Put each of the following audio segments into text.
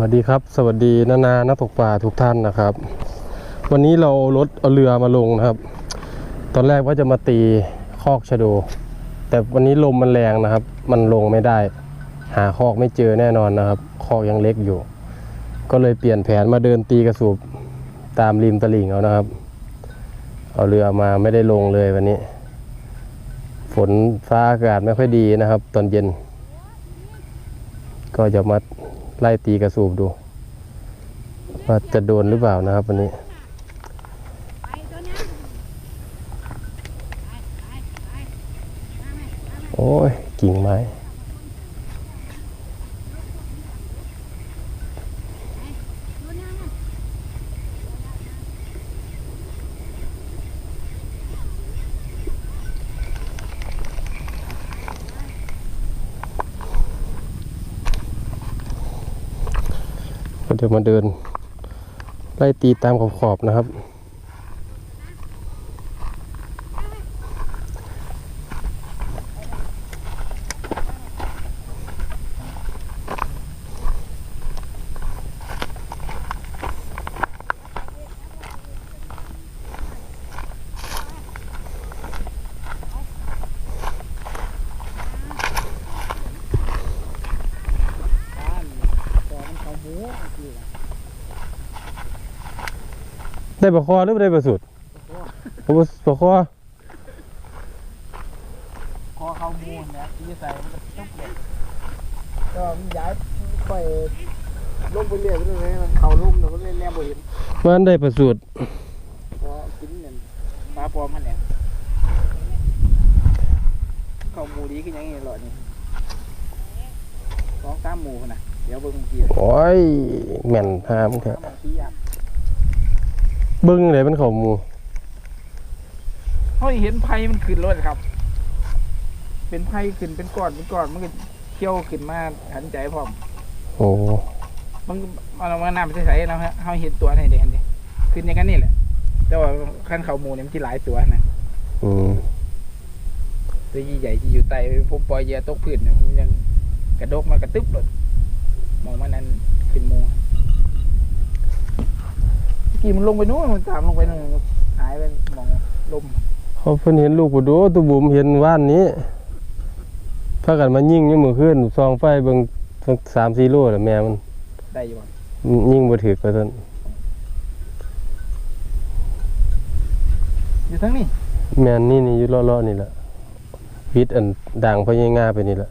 วัสดีครับ สวัสดีนานานักตกปลาทุกท่านนะครับ วันนี้เรารถเอาเรือมาลงนะครับ ตอนแรกว่าจะมาตีคอกชะโด แต่วันนี้ลมมันแรงนะครับ มันลงไม่ได้ หาคอกไม่เจอแน่นอนนะครับ คอกยังเล็กอยู่ ก็เลยเปลี่ยนแผนมาเดินตีกระสูบตามริมตลิ่งเอานะครับ เอาเรือมาไม่ได้ลงเลยวันนี้ ฝนฟ้าอากาศไม่ค่อยดีนะครับ ตอนเย็น ก็จะมา ไล่ตีกระสูบดู ว่าจะโดนหรือเปล่านะครับวันนี้โอ้ยกิ่งไม้ ก็จะมาเดินไล่ตีตามขอบๆนะครับานก่อนมันเขาหมูคือ ได้ปลาคอหรือไม่ได้ปลาสุดโอ้ปลาคอคอเขาหมูนะที่ใส่มันก็ต้องเปลี่ยนก็มันย้ายค่อยลงไปเรื่อยไปเรื่อยมันเขาลุ่มแต่ก็เล่นแรงบ่เห็นมันได้ปลาสุดพอกินเนี่ยปลาปลอมมันเนี่ยเขาหมูดีขึ้นยังไงหรอนี่สองสามหมูพุ่นน่ะเดี๋ยวเบิ่งเมื่อกี้โอ้ยแม่นหามครับสามหมูสี่อะ เบิ้งเลยมันเขาหมูเขาเห็นไผ่มันขึ้นรถครับ เป็นไผ่ขึ้นเป็นก้อนเป็นก้อนมันก็เที่ยวขึ้นมาหันใจพร้อมโอ้มันมันเอามาน้ำใสๆนะฮะเขาเห็นตัวให้เด็กดิขึ้นอย่างนั้นนี่แหละ แต่ว่าขั้นเขาหมูเนี่ยมันที่หลายตัวนะอืมตัวใหญ่ๆที่อยู่ใต้ผมปล่อยเหยื่อตกพื้นเนี่ยผมยังกระดกมากระตึ๊บเลยมองมันนั้นขึ้นหมูเมื่อ กี้มันลงไปนู้นมันตามลงไปนู่นหายไปมองลมเขาเพิ่นเห็นลูกปูดูตัวบุ๋มเห็นว่านนี้พากันมายิงยังมือขึ้นซองไฟเบิ่งสักสามสี่โลแล้วแม่มันได้อยู่บ่ยิงบ่ถือกว่าซั่นอยู่ทั้งนี้แม่นนี่นี่อยู่เลาะๆนี่แหละวิดอันด่างพญางาไปนี่แหละ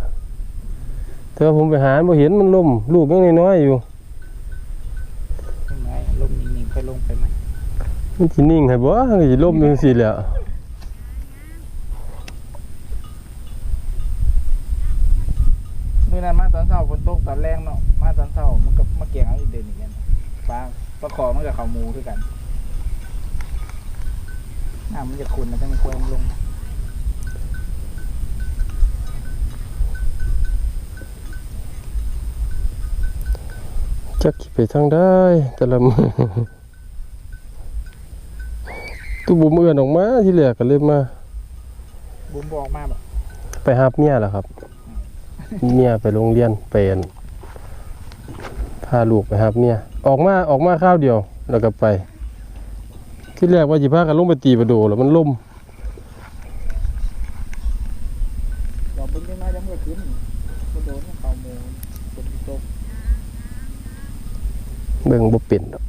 แต่ว่าผมไปหาบ่เห็นมันล่มลูกยังน้อยๆอยู่ มันสินิ่งให้บ่มันก็สิล่มจังซี่แหละเมื่อนั้นมาตอนเช้าฝนตกตอนแรงเนาะมาตอนเช้ามันก็มาเกี่ยงเอาอีกเดินอีกกันปลาปลาคอมันกับเขาหมูคือกันน้ำมันจะขุ่นนะถ้ามันควรลงจักสิไปทางได้แต่ละมื้อ ตัวบุ๋มเอื้อนออกมาที่แรกก็เลยมา บุ้มบอกมาแบบไปหาเมียแหละครับ เมียไปโรงเรียนไปอั่นพาลูกไปหาเมียออกมาออกมาข้าวเดียวแล้วก็ไปที่แรกว่าจิพากันลงไปตีประโดแล้วมันล่มเราเป็นยังไงยังไม่ขึ้นก็โดนเขาหมูบนที่ตกเบิ่งบ่เป็นดอก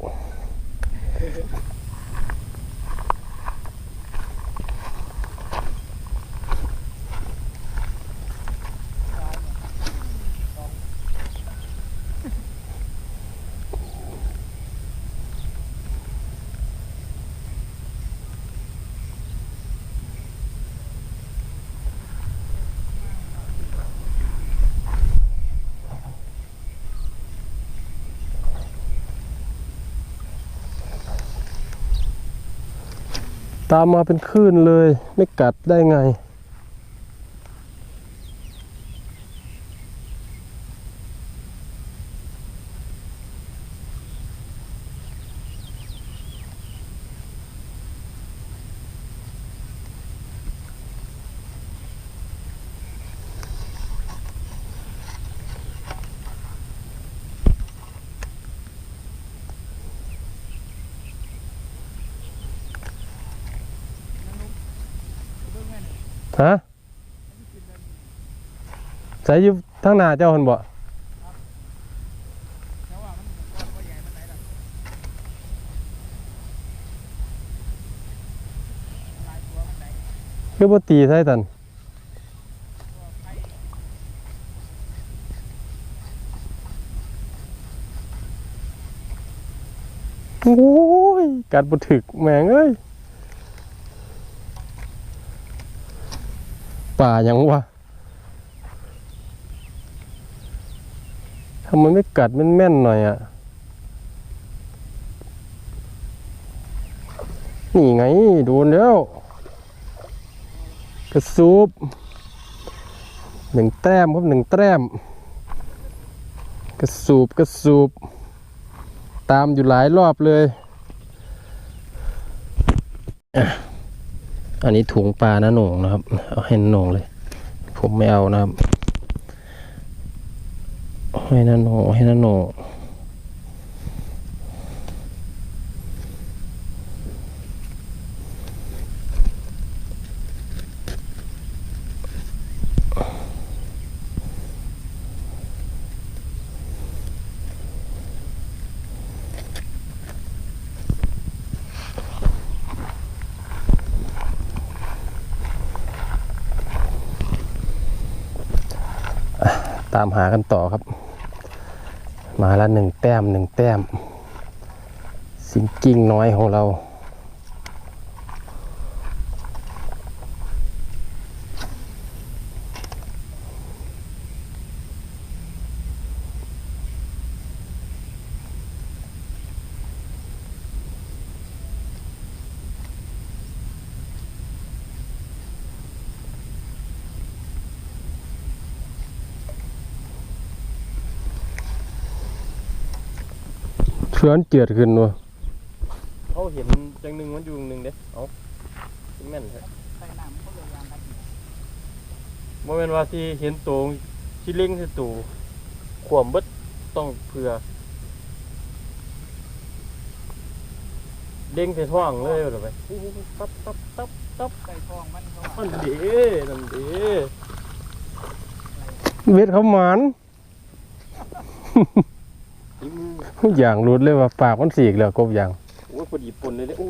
ตามมาเป็นคลื่นเลยไม่กัดได้ไง ฮะใส่อยู่ทางหน้าเจ้าคนบ่ก็บ่ใหญ่มันไหนล่ะหลายตัวมันไหนคือบ่ตีใส่ตันโอ้ยกัดบ่ถึกแม่งเอ้ย ป่ายังวะทำไมไม่กัดแม่นหน่อยอะ นี่ไง โดนแล้ว กระซูบหนึ่งแต้มครับหนึ่งแต้ม กระสูบกระสูบ ตามอยู่หลายรอบเลยอะ อันนี้ถุงปลานะหนงนะครับ เอาให้นะโหนงเลย ผมไม่เอานะครับ ให้นะหนงให้นะหนง ตามหากันต่อครับ มาละหนึ่งแต้มหนึ่งแต้ม สิงกิ้งน้อยของเรา เพื่อนเจือดขึ้นวะเขาเห็นจังหนึ่งมันอยู่หนึ่งเด้เอาแม่นแท้ใส่น้ำเขาเลยยางกันโมเมนว่าที่เห็นตัวที่เล็งที่ตัวขวมบดต้องเผื่อเด้งใส่ท้องเลยเหรอไปตับตับตับตับใส่ทองมันเขานั่นดีนั่นดีเวทเขาหมาน อย่างรุดเลยว่าปากมันสีกแล้วกบอย่างโอ้ยพอดีปนเลยเนี่ยโอ้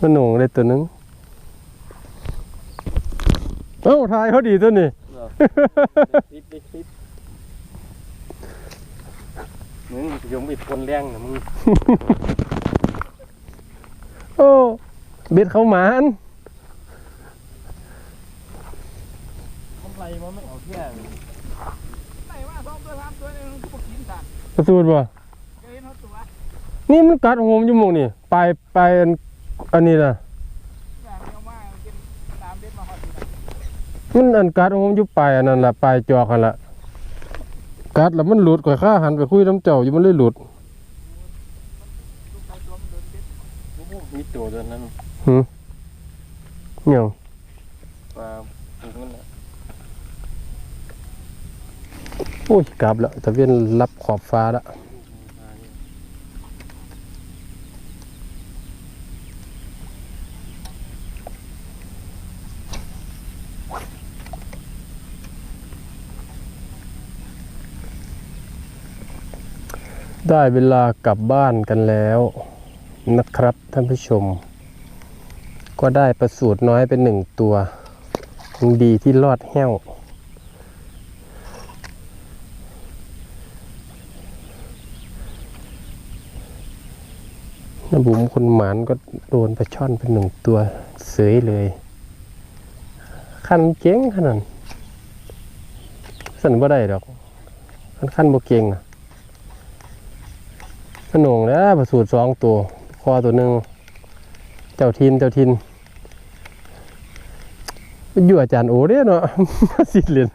มันหนุ่งได้ตัวหนึงเอ้าทายเขาดีตัวนี้คลิปได้คลิปมึงยมไปปนแรงนะมึงโอ้เบ็ดเขาหมานทำไรมันไม่เอาแค่ใส่ว่าสองตัวสามตัวนี่มันก็บ่กินสัตว์กระสูดบ่ เคยเห็นเขาตัว นี่มันกัดโหมอยู่หมองนี่ปลายปลายอันอันนี้นะแบบนี้เอามากินน้ำเด็ดมาหอดทีนะมันอันกัดโหมอยู่ปลายอันนั้นล่ะปลายจอกกันละกัดแล้วมันหลุดก่อยข้าหันไปคุยน้ำเจ้าอยู่มันเลยหลุดลูกใส่ตัวมันโดนเด็ดมีตัวตัวนั้นเนี่ยงปลาปลูกนั่นแหละโอ้ยกลับแล้วตะเวียนรับขอบฟ้าละ ได้เวลากลับบ้านกันแล้วนะครับท่านผู้ชม ก็ได้ประสูตรน้อยเป็นหนึ่งตัวยังดีที่รอดแห้ว น้ำบุ๋มคนหมานก็โดนปลาช่อนเป็นหนึ่งตัวเสยเลยขั้นเก่งขนาดนั้นสั่นบ่ได้ดอกขั้นขั้นบ่เก่งนะ ขนงแล้วประสูตรสองตัว คอตัวหนึ่งเจ้าทินเจ้าทินอยู่อาจารย์โอเด้เนาะสิเรียน